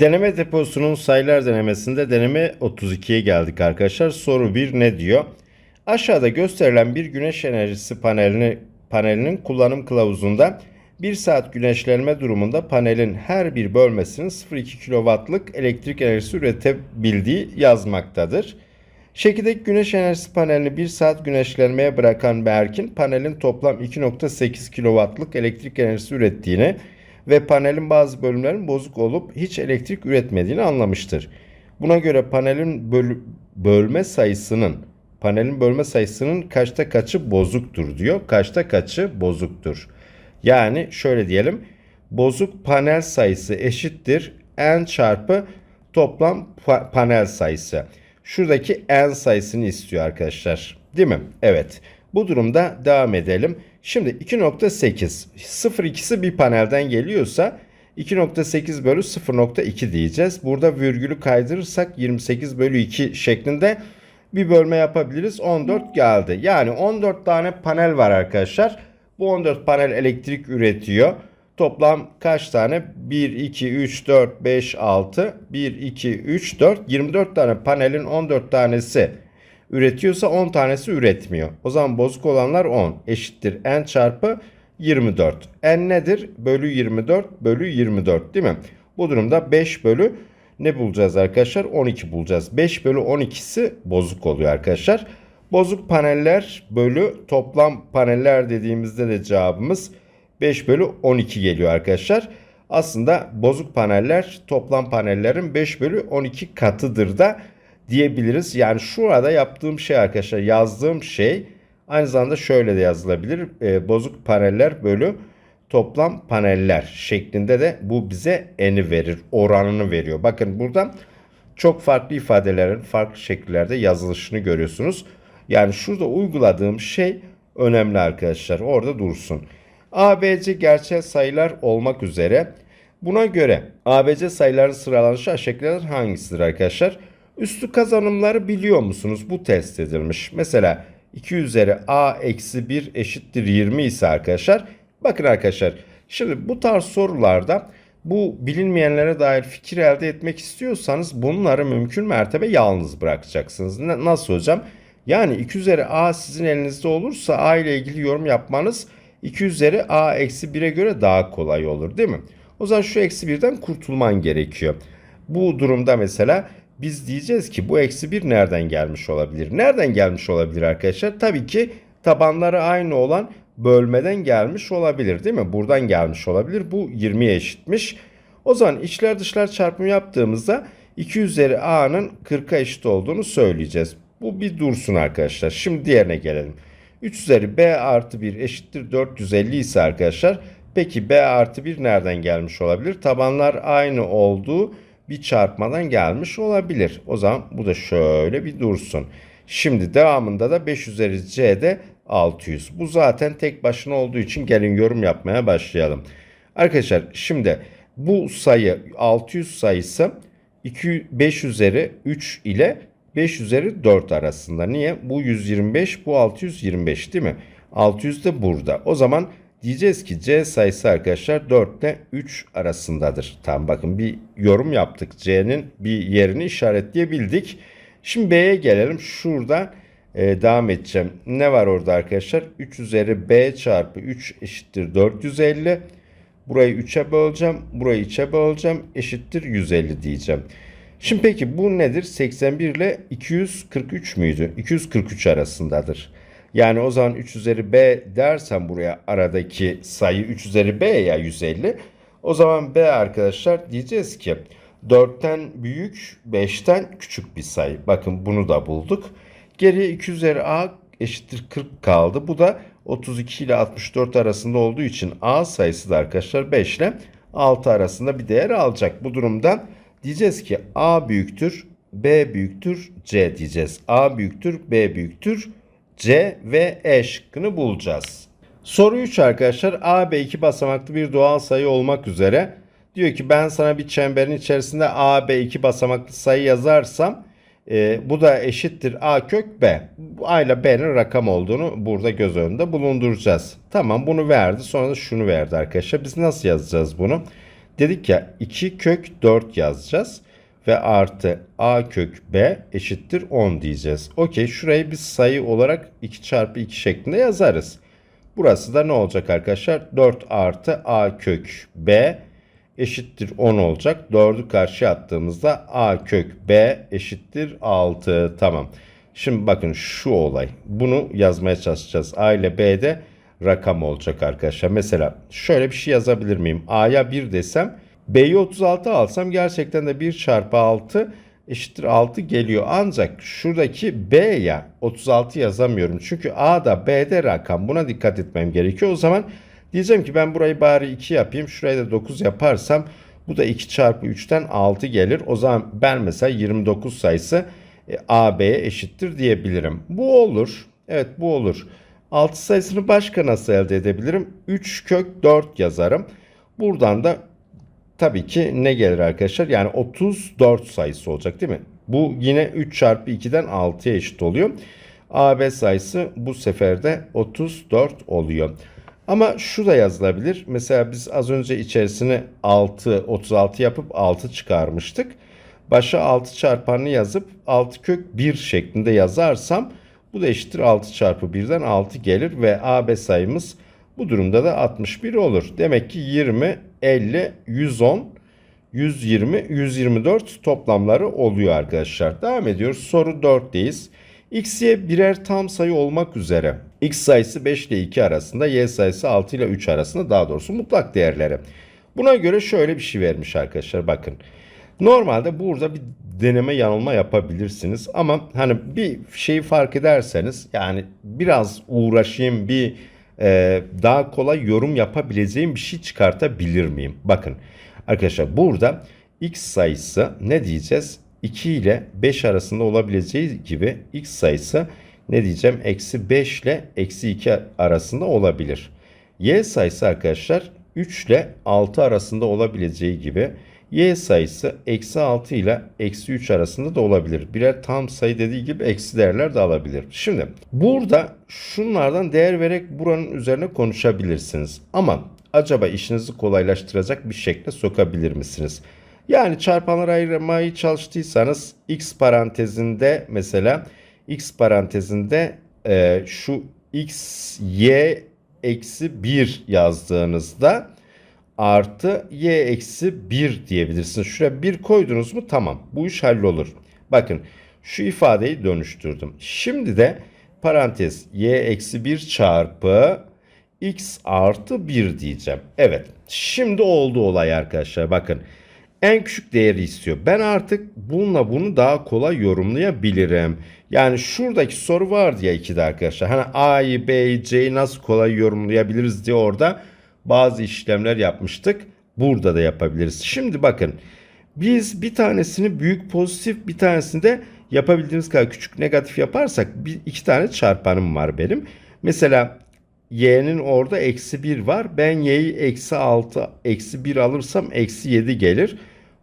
Deneme deposunun sayılar denemesinde deneme 32'ye geldik arkadaşlar. Soru 1 ne diyor? Aşağıda gösterilen bir güneş enerjisi panelini, panelinin kullanım kılavuzunda 1 saat güneşlenme durumunda panelin her bir bölmesinin 0,2 kW'lık elektrik enerjisi üretebildiği yazmaktadır. Şekildeki güneş enerjisi panelini 1 saat güneşlenmeye bırakan Berkin panelin toplam 2.8 kW'lık elektrik enerjisi ürettiğini ve panelin bazı bölümlerinin bozuk olup hiç elektrik üretmediğini anlamıştır. Buna göre panelin böl- bölme sayısının panelin bölme sayısının kaçta kaçı bozuktur diyor. Kaçta kaçı bozuktur. Yani şöyle diyelim. Bozuk panel sayısı eşittir n çarpı toplam pa- panel sayısı. Şuradaki n sayısını istiyor arkadaşlar. Değil mi? Evet. Bu durumda devam edelim. Şimdi 2.8 0.2'si bir panelden geliyorsa 2.8 bölü 0.2 diyeceğiz. Burada virgülü kaydırırsak 28 bölü 2 şeklinde bir bölme yapabiliriz. 14 geldi. Yani 14 tane panel var arkadaşlar. Bu 14 panel elektrik üretiyor. Toplam kaç tane? 1, 2, 3, 4, 5, 6. 1, 2, 3, 4. 24 tane panelin 14 tanesi üretiyorsa 10 tanesi üretmiyor. O zaman bozuk olanlar 10 eşittir n çarpı 24. n nedir? Bölü 24 bölü 24 değil mi? Bu durumda 5 bölü ne bulacağız arkadaşlar? 12 bulacağız. 5 bölü 12'si bozuk oluyor arkadaşlar. Bozuk paneller bölü toplam paneller dediğimizde de cevabımız 5 bölü 12 geliyor arkadaşlar. Aslında bozuk paneller toplam panellerin 5 bölü 12 katıdır da diyebiliriz. Yani şurada yaptığım şey arkadaşlar yazdığım şey aynı zamanda şöyle de yazılabilir. E, bozuk paneller bölü toplam paneller şeklinde de bu bize eni verir. Oranını veriyor. Bakın burada çok farklı ifadelerin farklı şekillerde yazılışını görüyorsunuz. Yani şurada uyguladığım şey önemli arkadaşlar. Orada dursun. ABC gerçel sayılar olmak üzere buna göre ABC sayıların sıralanışı aşağıdakilerden hangisidir arkadaşlar? Üstü kazanımları biliyor musunuz? Bu test edilmiş. Mesela 2 üzeri a eksi 1 eşittir 20 ise arkadaşlar. Bakın arkadaşlar şimdi bu tarz sorularda bu bilinmeyenlere dair fikir elde etmek istiyorsanız bunları mümkün mertebe yalnız bırakacaksınız. Na- Nasıl hocam? Yani 2 üzeri a sizin elinizde olursa a ile ilgili yorum yapmanız 2 üzeri a eksi 1'e göre daha kolay olur değil mi? O zaman şu eksi 1'den kurtulman gerekiyor. Bu durumda mesela biz diyeceğiz ki bu eksi 1 nereden gelmiş olabilir? Nereden gelmiş olabilir arkadaşlar? Tabii ki tabanları aynı olan bölmeden gelmiş olabilir değil mi? Buradan gelmiş olabilir. Bu 20'ye eşitmiş. O zaman içler dışlar çarpımı yaptığımızda 2 üzeri a'nın 40'a eşit olduğunu söyleyeceğiz. Bu bir dursun arkadaşlar. Şimdi diğerine gelelim. 3 üzeri b artı 1 eşittir 450 ise arkadaşlar peki b artı 1 nereden gelmiş olabilir? Tabanlar aynı olduğu bir çarpmadan gelmiş olabilir. O zaman bu da şöyle bir dursun. Şimdi devamında da 5 üzeri c'de 600. Bu zaten tek başına olduğu için gelin yorum yapmaya başlayalım. Arkadaşlar şimdi bu sayı 600 sayısı 2, 5 üzeri 3 ile 5 üzeri 4 arasında. Niye? Bu 125, bu 625 değil mi? 600 de burada. O zaman diyeceğiz ki C sayısı arkadaşlar 4 ile 3 arasındadır. Tamam bakın bir yorum yaptık. C'nin bir yerini işaretleyebildik. Şimdi B'ye gelelim. Şurada e, devam edeceğim. Ne var orada arkadaşlar? 3 üzeri B çarpı 3 eşittir 450. Burayı 3'e böleceğim. Burayı 3'e böleceğim. Eşittir 150 diyeceğim. Şimdi peki bu nedir? 81 ile 243 müydü? 243 arasındadır. Yani o zaman 3 üzeri b dersem buraya aradaki sayı 3 üzeri b ya 150. O zaman b arkadaşlar diyeceğiz ki 4'ten büyük 5'ten küçük bir sayı. Bakın bunu da bulduk. Geriye 2 üzeri a eşittir 40 kaldı. Bu da 32 ile 64 arasında olduğu için a sayısı da arkadaşlar 5 ile 6 arasında bir değer alacak. Bu durumda diyeceğiz ki a büyüktür b büyüktür c diyeceğiz. a büyüktür b büyüktür C ve E şıkkını bulacağız. Soru 3 arkadaşlar. A, B iki basamaklı bir doğal sayı olmak üzere. Diyor ki ben sana bir çemberin içerisinde A, B iki basamaklı sayı yazarsam e, bu da eşittir A kök B. A ile B'nin rakam olduğunu burada göz önünde bulunduracağız. Tamam bunu verdi. Sonra da şunu verdi arkadaşlar. Biz nasıl yazacağız bunu? dedik ya 2 kök 4 yazacağız. Ve artı a kök b eşittir 10 diyeceğiz. Okey şurayı biz sayı olarak 2 çarpı 2 şeklinde yazarız. Burası da ne olacak arkadaşlar? 4 artı a kök b eşittir 10 olacak. 4'ü karşıya attığımızda a kök b eşittir 6. Tamam. Şimdi bakın şu olay. Bunu yazmaya çalışacağız. A ile B'de rakam olacak arkadaşlar. Mesela şöyle bir şey yazabilir miyim? A'ya 1 desem B'yi 36 alsam gerçekten de 1 çarpı 6 eşittir 6 geliyor. Ancak şuradaki B'ye 36 yazamıyorum. Çünkü A'da B'de rakam. Buna dikkat etmem gerekiyor. O zaman diyeceğim ki ben burayı bari 2 yapayım. Şurayı da 9 yaparsam bu da 2 çarpı 3'ten 6 gelir. O zaman ben mesela 29 sayısı e, AB'ye eşittir diyebilirim. Bu olur. Evet bu olur. 6 sayısını başka nasıl elde edebilirim? 3 kök 4 yazarım. Buradan da tabii ki ne gelir arkadaşlar? Yani 34 sayısı olacak değil mi? Bu yine 3 çarpı 2'den 6'ya eşit oluyor. AB sayısı bu sefer de 34 oluyor. Ama şu da yazılabilir. Mesela biz az önce içerisine 6, 36 yapıp 6 çıkarmıştık. Başa 6 çarpanını yazıp 6 kök 1 şeklinde yazarsam bu da eşittir 6 çarpı 1'den 6 gelir ve AB sayımız bu durumda da 61 olur. Demek ki 20, 50, 110, 120, 124 toplamları oluyor arkadaşlar. Devam ediyoruz. Soru 4'teyiz. X'ye birer tam sayı olmak üzere. X sayısı 5 ile 2 arasında, Y sayısı 6 ile 3 arasında daha doğrusu mutlak değerleri. Buna göre şöyle bir şey vermiş arkadaşlar bakın. Normalde burada bir deneme yanılma yapabilirsiniz ama hani bir şeyi fark ederseniz yani biraz uğraşayım bir e, daha kolay yorum yapabileceğim bir şey çıkartabilir miyim? Bakın arkadaşlar burada x sayısı ne diyeceğiz? 2 ile 5 arasında olabileceği gibi x sayısı ne diyeceğim? Eksi 5 ile eksi 2 arasında olabilir. Y sayısı arkadaşlar 3 ile 6 arasında olabileceği gibi y sayısı eksi 6 ile eksi 3 arasında da olabilir. Birer tam sayı dediği gibi eksi değerler de alabilir. Şimdi burada şunlardan değer vererek buranın üzerine konuşabilirsiniz. Ama acaba işinizi kolaylaştıracak bir şekle sokabilir misiniz? Yani çarpanları ayırmayı çalıştıysanız x parantezinde mesela x parantezinde e, şu x y eksi 1 yazdığınızda artı y eksi 1 diyebilirsiniz. Şuraya 1 koydunuz mu tamam bu iş hallolur. Bakın şu ifadeyi dönüştürdüm. Şimdi de parantez y eksi 1 çarpı x artı 1 diyeceğim. Evet şimdi oldu olay arkadaşlar bakın. En küçük değeri istiyor. Ben artık bununla bunu daha kolay yorumlayabilirim. Yani şuradaki soru vardı ya ikide arkadaşlar. Hani A'yı, B'yi, C'yi nasıl kolay yorumlayabiliriz diye orada bazı işlemler yapmıştık. Burada da yapabiliriz. Şimdi bakın biz bir tanesini büyük pozitif bir tanesini de yapabildiğimiz kadar küçük negatif yaparsak bir, iki tane çarpanım var benim. Mesela y'nin orada eksi 1 var. Ben y'yi eksi 6 eksi 1 alırsam eksi 7 gelir.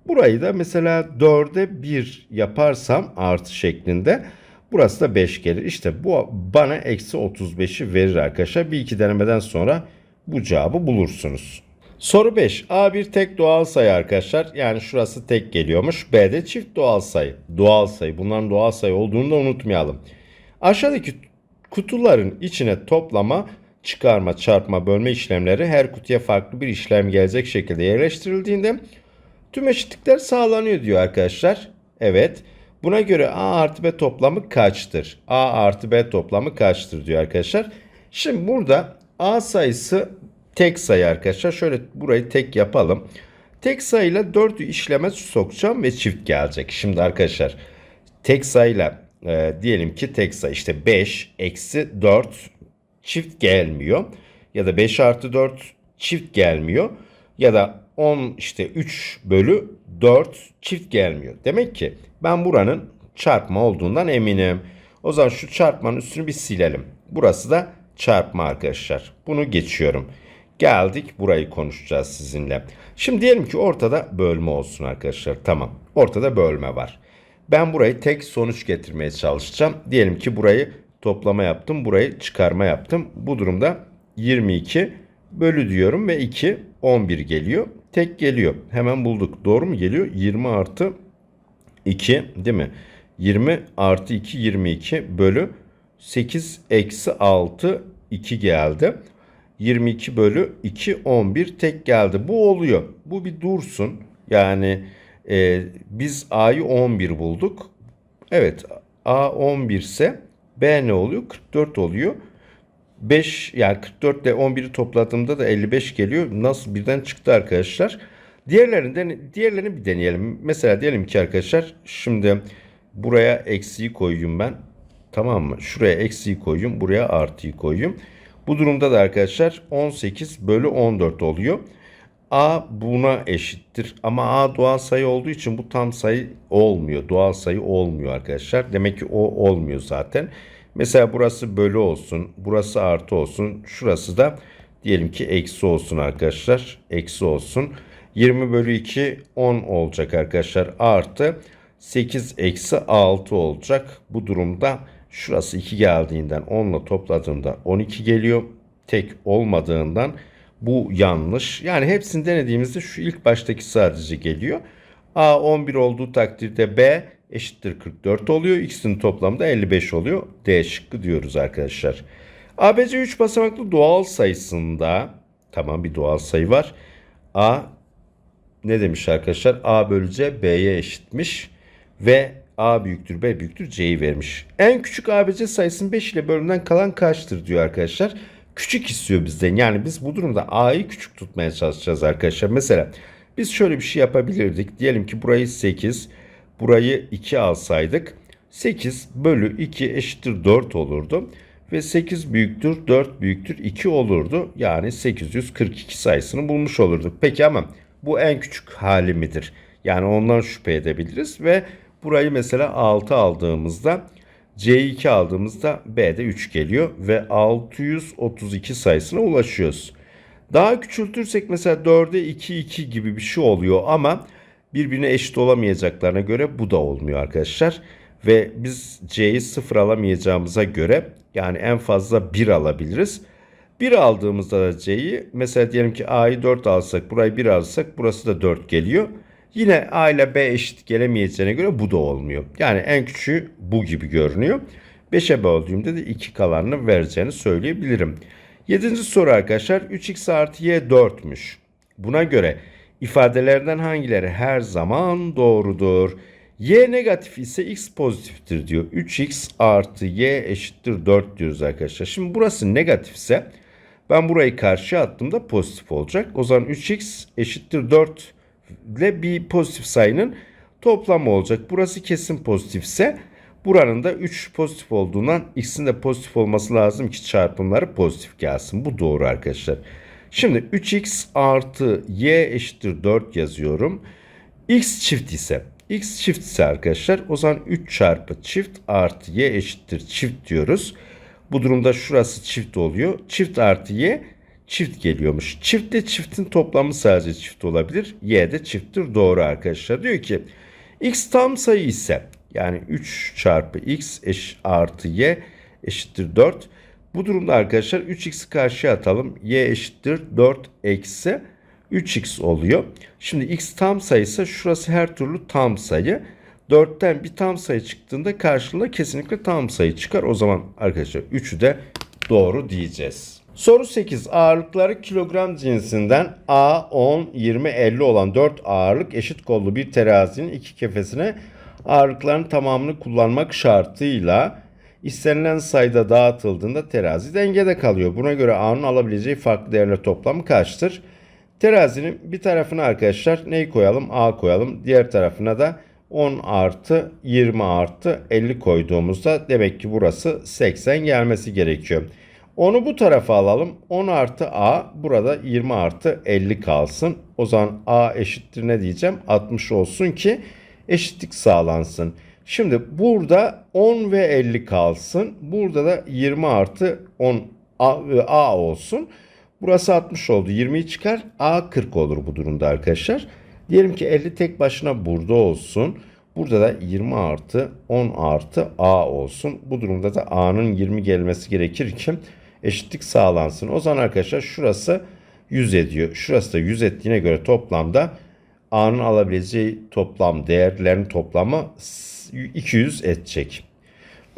Burayı da mesela 4'e 1 yaparsam artı şeklinde burası da 5 gelir. İşte bu bana eksi 35'i verir arkadaşlar. Bir iki denemeden sonra bu cevabı bulursunuz. Soru 5. A bir tek doğal sayı arkadaşlar. Yani şurası tek geliyormuş. B de çift doğal sayı. Doğal sayı. Bunların doğal sayı olduğunu da unutmayalım. Aşağıdaki kutuların içine toplama, çıkarma, çarpma, bölme işlemleri her kutuya farklı bir işlem gelecek şekilde yerleştirildiğinde tüm eşitlikler sağlanıyor diyor arkadaşlar. Evet. Buna göre A artı B toplamı kaçtır? A artı B toplamı kaçtır diyor arkadaşlar. Şimdi burada A sayısı tek sayı arkadaşlar. Şöyle burayı tek yapalım. Tek sayıyla 4'ü işleme sokacağım ve çift gelecek. Şimdi arkadaşlar tek sayıyla e, diyelim ki tek sayı işte 5 eksi 4 çift gelmiyor. Ya da 5 artı 4 çift gelmiyor. Ya da 10 işte 3 bölü 4 çift gelmiyor. Demek ki ben buranın çarpma olduğundan eminim. O zaman şu çarpmanın üstünü bir silelim. Burası da çarpma arkadaşlar. Bunu geçiyorum. Geldik burayı konuşacağız sizinle. Şimdi diyelim ki ortada bölme olsun arkadaşlar. Tamam. Ortada bölme var. Ben burayı tek sonuç getirmeye çalışacağım. Diyelim ki burayı toplama yaptım. Burayı çıkarma yaptım. Bu durumda 22 bölü diyorum ve 2 11 geliyor. tek geliyor. Hemen bulduk. Doğru mu geliyor? 20 artı 2 değil mi? 20 artı 2 22 bölü 8 eksi 6 2 geldi. 22 bölü 2 11 tek geldi. Bu oluyor. Bu bir dursun. Yani e, biz A'yı 11 bulduk. Evet A 11 ise B ne oluyor? 44 oluyor. 5 yani 44 ile 11'i topladığımda da 55 geliyor. Nasıl birden çıktı arkadaşlar? Diğerlerinden diğerlerini bir deneyelim. Mesela diyelim ki arkadaşlar şimdi buraya eksiği koyayım ben. Tamam mı? Şuraya eksiği koyayım. Buraya artıyı koyayım. Bu durumda da arkadaşlar 18 bölü 14 oluyor. A buna eşittir. Ama A doğal sayı olduğu için bu tam sayı olmuyor. Doğal sayı olmuyor arkadaşlar. Demek ki o olmuyor zaten. Mesela burası bölü olsun. Burası artı olsun. Şurası da diyelim ki eksi olsun arkadaşlar. Eksi olsun. 20 bölü 2 10 olacak arkadaşlar. Artı 8 eksi 6 olacak. Bu durumda şurası 2 geldiğinden 10 ile topladığımda 12 geliyor. Tek olmadığından bu yanlış. Yani hepsini denediğimizde şu ilk baştaki sadece geliyor. A 11 olduğu takdirde B eşittir 44 oluyor. X'in toplamı da 55 oluyor. D şıkkı diyoruz arkadaşlar. ABC 3 basamaklı doğal sayısında tamam bir doğal sayı var. A ne demiş arkadaşlar? A bölü C B'ye eşitmiş ve A büyüktür B büyüktür C'yi vermiş. En küçük ABC sayısının 5 ile bölümden kalan kaçtır diyor arkadaşlar. Küçük istiyor bizden. Yani biz bu durumda A'yı küçük tutmaya çalışacağız arkadaşlar. Mesela biz şöyle bir şey yapabilirdik. Diyelim ki burayı 8, burayı 2 alsaydık. 8 bölü 2 eşittir 4 olurdu. Ve 8 büyüktür 4 büyüktür 2 olurdu. Yani 842 sayısını bulmuş olurduk. Peki ama bu en küçük hali midir? Yani ondan şüphe edebiliriz ve burayı mesela 6 aldığımızda C2 aldığımızda B'de 3 geliyor ve 632 sayısına ulaşıyoruz. Daha küçültürsek mesela 4'e 2 2 gibi bir şey oluyor ama birbirine eşit olamayacaklarına göre bu da olmuyor arkadaşlar. Ve biz C'yi 0 alamayacağımıza göre yani en fazla 1 alabiliriz. 1 aldığımızda da C'yi mesela diyelim ki A'yı 4 alsak burayı 1 alsak burası da 4 geliyor. Yine A ile B eşit gelemeyeceğine göre bu da olmuyor. Yani en küçüğü bu gibi görünüyor. 5'e böldüğümde de 2 kalanını vereceğini söyleyebilirim. 7. soru arkadaşlar 3x artı y 4'müş. Buna göre ifadelerden hangileri her zaman doğrudur? Y negatif ise x pozitiftir diyor. 3x artı y eşittir 4 diyoruz arkadaşlar. Şimdi burası negatifse ben burayı karşıya attığımda pozitif olacak. O zaman 3x eşittir 4 ile bir pozitif sayının toplamı olacak. Burası kesin pozitifse buranın da 3 pozitif olduğundan x'in de pozitif olması lazım ki çarpımları pozitif gelsin. Bu doğru arkadaşlar. Şimdi 3x artı y eşittir 4 yazıyorum. x çift ise x çift ise arkadaşlar o zaman 3 çarpı çift artı y eşittir çift diyoruz. Bu durumda şurası çift oluyor. Çift artı y çift geliyormuş. Çiftle çiftin toplamı sadece çift olabilir. Y de çifttir. Doğru arkadaşlar. Diyor ki x tam sayı ise yani 3 çarpı x eş artı y eşittir 4. Bu durumda arkadaşlar 3x'i karşıya atalım. y eşittir 4 eksi 3x oluyor. Şimdi x tam sayısı şurası her türlü tam sayı. 4'ten bir tam sayı çıktığında karşılığında kesinlikle tam sayı çıkar. O zaman arkadaşlar 3'ü de doğru diyeceğiz. Soru 8. Ağırlıkları kilogram cinsinden A, 10, 20, 50 olan 4 ağırlık eşit kollu bir terazinin iki kefesine ağırlıkların tamamını kullanmak şartıyla istenilen sayıda dağıtıldığında terazi dengede kalıyor. Buna göre A'nın alabileceği farklı değerler toplamı kaçtır? Terazinin bir tarafına arkadaşlar neyi koyalım? A koyalım. Diğer tarafına da 10 artı 20 artı 50 koyduğumuzda demek ki burası 80 gelmesi gerekiyor. Onu bu tarafa alalım. 10 artı A burada 20 artı 50 kalsın. O zaman A eşittir ne diyeceğim? 60 olsun ki eşitlik sağlansın. Şimdi burada 10 ve 50 kalsın. Burada da 20 artı 10 A, A olsun. Burası 60 oldu. 20'yi çıkar. A 40 olur bu durumda arkadaşlar. Diyelim ki 50 tek başına burada olsun. Burada da 20 artı 10 artı A olsun. Bu durumda da A'nın 20 gelmesi gerekir ki eşitlik sağlansın. O zaman arkadaşlar şurası 100 ediyor. Şurası da 100 ettiğine göre toplamda A'nın alabileceği toplam değerlerin toplamı 200 edecek.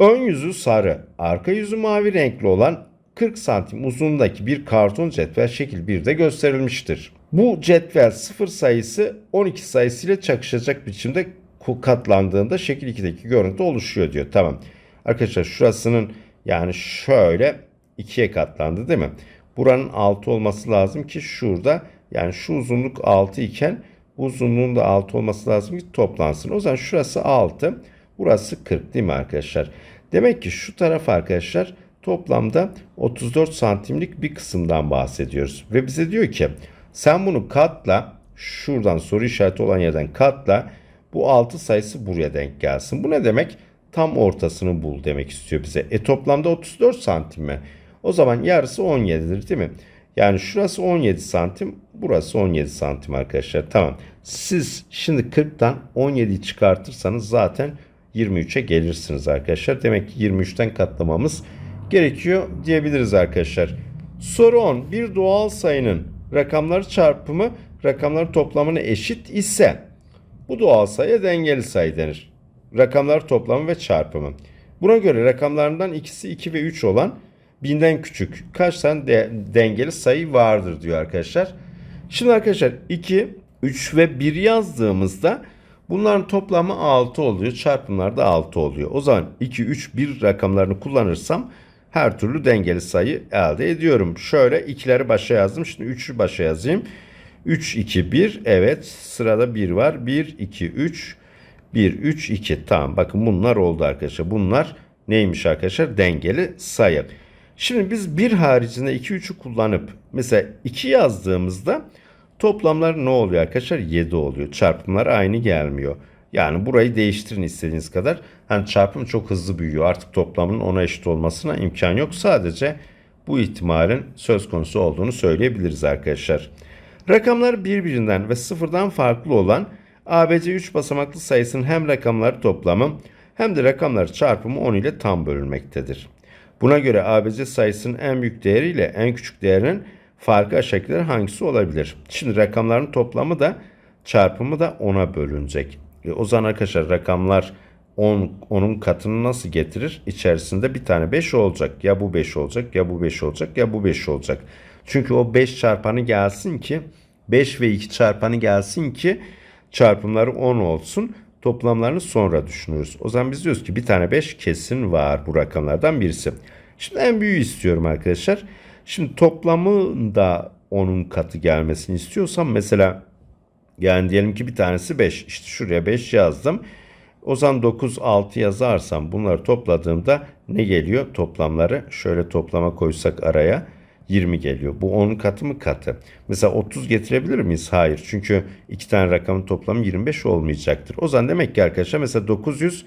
Ön yüzü sarı, arka yüzü mavi renkli olan 40 santim uzunluğundaki bir karton cetvel şekil 1'de gösterilmiştir. Bu cetvel 0 sayısı 12 sayısıyla çakışacak biçimde katlandığında şekil 2'deki görüntü oluşuyor diyor. Tamam. Arkadaşlar şurasının yani şöyle 2'ye katlandı değil mi? Buranın 6 olması lazım ki şurada yani şu uzunluk 6 iken bu uzunluğun da 6 olması lazım ki toplansın. O zaman şurası 6. Burası 40 değil mi arkadaşlar? Demek ki şu taraf arkadaşlar toplamda 34 santimlik bir kısımdan bahsediyoruz. Ve bize diyor ki sen bunu katla şuradan soru işareti olan yerden katla bu 6 sayısı buraya denk gelsin. Bu ne demek? Tam ortasını bul demek istiyor bize. E toplamda 34 santim mi? O zaman yarısı 17'dir değil mi? Yani şurası 17 santim, burası 17 santim arkadaşlar. Tamam. Siz şimdi 40'tan 17'yi çıkartırsanız zaten 23'e gelirsiniz arkadaşlar. Demek ki 23'ten katlamamız gerekiyor diyebiliriz arkadaşlar. Soru 10. Bir doğal sayının rakamları çarpımı rakamların toplamına eşit ise bu doğal sayı dengeli sayı denir. Rakamlar toplamı ve çarpımı. Buna göre rakamlarından ikisi 2 ve 3 olan binden küçük kaç tane de dengeli sayı vardır diyor arkadaşlar. Şimdi arkadaşlar 2, 3 ve 1 yazdığımızda bunların toplamı 6 oluyor. Çarpımlar da 6 oluyor. O zaman 2, 3, 1 rakamlarını kullanırsam her türlü dengeli sayı elde ediyorum. Şöyle 2'leri başa yazdım. Şimdi 3'ü başa yazayım. 3, 2, 1. Evet sırada 1 var. 1, 2, 3, 1, 3, 2. Tamam bakın bunlar oldu arkadaşlar. Bunlar neymiş arkadaşlar? Dengeli sayı. Şimdi biz 1 haricinde 2, 3'ü kullanıp mesela 2 yazdığımızda toplamlar ne oluyor arkadaşlar? 7 oluyor. Çarpımlar aynı gelmiyor. Yani burayı değiştirin istediğiniz kadar. Hani çarpım çok hızlı büyüyor. Artık toplamın ona eşit olmasına imkan yok. Sadece bu ihtimalin söz konusu olduğunu söyleyebiliriz arkadaşlar. Rakamlar birbirinden ve sıfırdan farklı olan ABC 3 basamaklı sayısının hem rakamları toplamı hem de rakamları çarpımı 10 ile tam bölünmektedir. Buna göre ABC sayısının en büyük değeri ile en küçük değerinin farkı aşağıdakiler hangisi olabilir? Şimdi rakamların toplamı da çarpımı da 10'a bölünecek. E, o zaman arkadaşlar rakamlar 10, 10'un katını nasıl getirir? İçerisinde bir tane 5 olacak. Ya bu 5 olacak ya bu 5 olacak ya bu 5 olacak. Çünkü o 5 çarpanı gelsin ki 5 ve 2 çarpanı gelsin ki çarpımları 10 olsun. Toplamlarını sonra düşünürüz. O zaman biz diyoruz ki bir tane 5 kesin var bu rakamlardan birisi. Şimdi en büyüğü istiyorum arkadaşlar. Şimdi toplamı da 10'un katı gelmesini istiyorsam mesela yani diyelim ki bir tanesi 5. İşte şuraya 5 yazdım. O zaman 9, 6 yazarsam bunları topladığımda ne geliyor? Toplamları şöyle toplama koysak araya 20 geliyor. Bu 10 katı mı katı? Mesela 30 getirebilir miyiz? Hayır. Çünkü iki tane rakamın toplamı 25 olmayacaktır. O zaman demek ki arkadaşlar mesela 900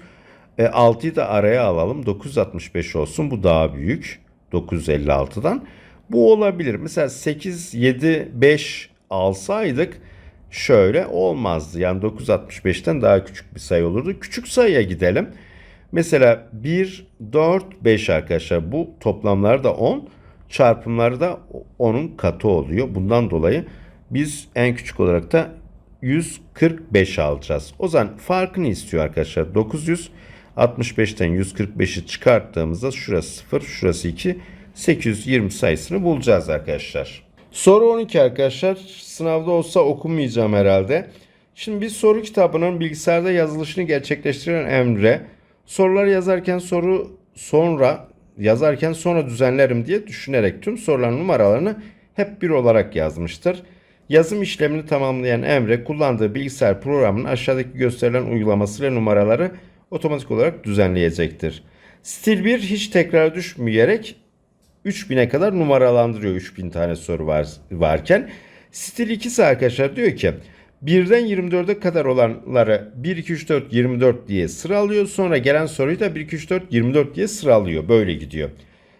e, 6'yı da araya alalım. 965 olsun. Bu daha büyük. 956'dan. Bu olabilir. Mesela 8, 7, 5 alsaydık şöyle olmazdı. Yani 965'ten daha küçük bir sayı olurdu. Küçük sayıya gidelim. Mesela 1, 4, 5 arkadaşlar. Bu toplamlar da 10 çarpımları da 10'un katı oluyor. Bundan dolayı biz en küçük olarak da 145 alacağız. O zaman farkını istiyor arkadaşlar. 965'ten 145'i çıkarttığımızda şurası 0, şurası 2, 820 sayısını bulacağız arkadaşlar. Soru 12 arkadaşlar. Sınavda olsa okumayacağım herhalde. Şimdi biz soru kitabının bilgisayarda yazılışını gerçekleştiren Emre soruları yazarken soru sonra yazarken sonra düzenlerim diye düşünerek tüm soruların numaralarını hep bir olarak yazmıştır. Yazım işlemini tamamlayan Emre kullandığı bilgisayar programının aşağıdaki gösterilen uygulamasıyla numaraları otomatik olarak düzenleyecektir. Stil 1 hiç tekrar düşmeyerek 3000'e kadar numaralandırıyor 3000 tane soru var, varken. Stil 2 ise arkadaşlar diyor ki Birden 24'e kadar olanları 1, 2, 3, 4, 24 diye sıralıyor. Sonra gelen soruyu da 1, 2, 3, 4, 24 diye sıralıyor. Böyle gidiyor.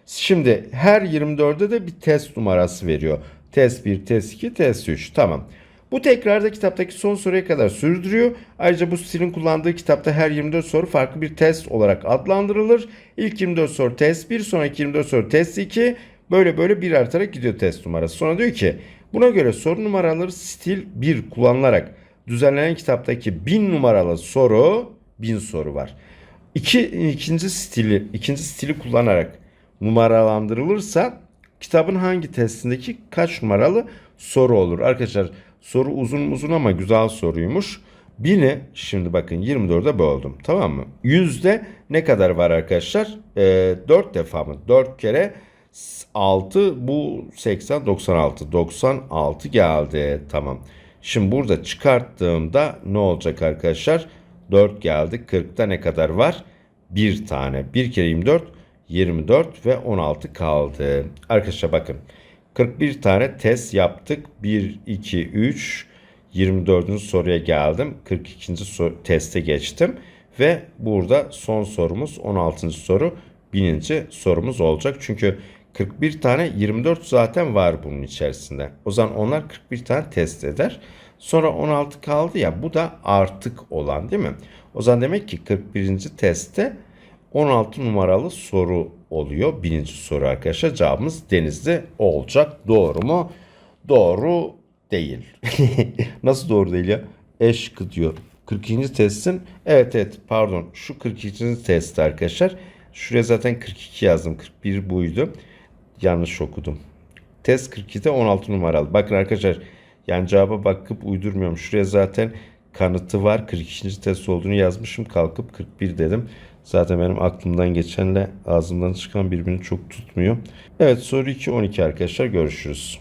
Şimdi her 24'e de bir test numarası veriyor. Test 1, test 2, test 3. Tamam. Bu tekrarda kitaptaki son soruya kadar sürdürüyor. Ayrıca bu stilin kullandığı kitapta her 24 soru farklı bir test olarak adlandırılır. İlk 24 soru test 1, sonraki 24 soru test 2. Böyle böyle bir artarak gidiyor test numarası. Sonra diyor ki Buna göre soru numaraları stil 1 kullanılarak düzenlenen kitaptaki 1000 numaralı soru 1000 soru var. İki, ikinci stili ikinci stili kullanarak numaralandırılırsa kitabın hangi testindeki kaç numaralı soru olur? Arkadaşlar soru uzun uzun ama güzel soruymuş. Bini şimdi bakın 24'e böldüm tamam mı? Yüzde ne kadar var arkadaşlar? Ee, 4 defa mı? 4 kere 6 bu 80 96 96 geldi tamam. Şimdi burada çıkarttığımda ne olacak arkadaşlar? 4 geldi 40'ta ne kadar var? 1 tane 1 kere 24 24 ve 16 kaldı. Arkadaşlar bakın 41 tane test yaptık. 1, 2, 3, 24. soruya geldim. 42. sor- teste geçtim. Ve burada son sorumuz 16. soru 1000. sorumuz olacak. Çünkü 41 tane 24 zaten var bunun içerisinde. O zaman onlar 41 tane test eder. Sonra 16 kaldı ya bu da artık olan değil mi? O zaman demek ki 41. testte 16 numaralı soru oluyor. Birinci soru arkadaşlar cevabımız denizde olacak. Doğru mu? Doğru değil. Nasıl doğru değil ya? E şıkkı diyor. 42. testin evet evet pardon şu 42. test arkadaşlar. Şuraya zaten 42 yazdım. 41 buydu. Yanlış okudum. Test 42'de 16 numaralı. Bakın arkadaşlar yani cevaba bakıp uydurmuyorum. Şuraya zaten kanıtı var. 42. test olduğunu yazmışım. Kalkıp 41 dedim. Zaten benim aklımdan geçenle ağzımdan çıkan birbirini çok tutmuyor. Evet soru 2 12 arkadaşlar görüşürüz.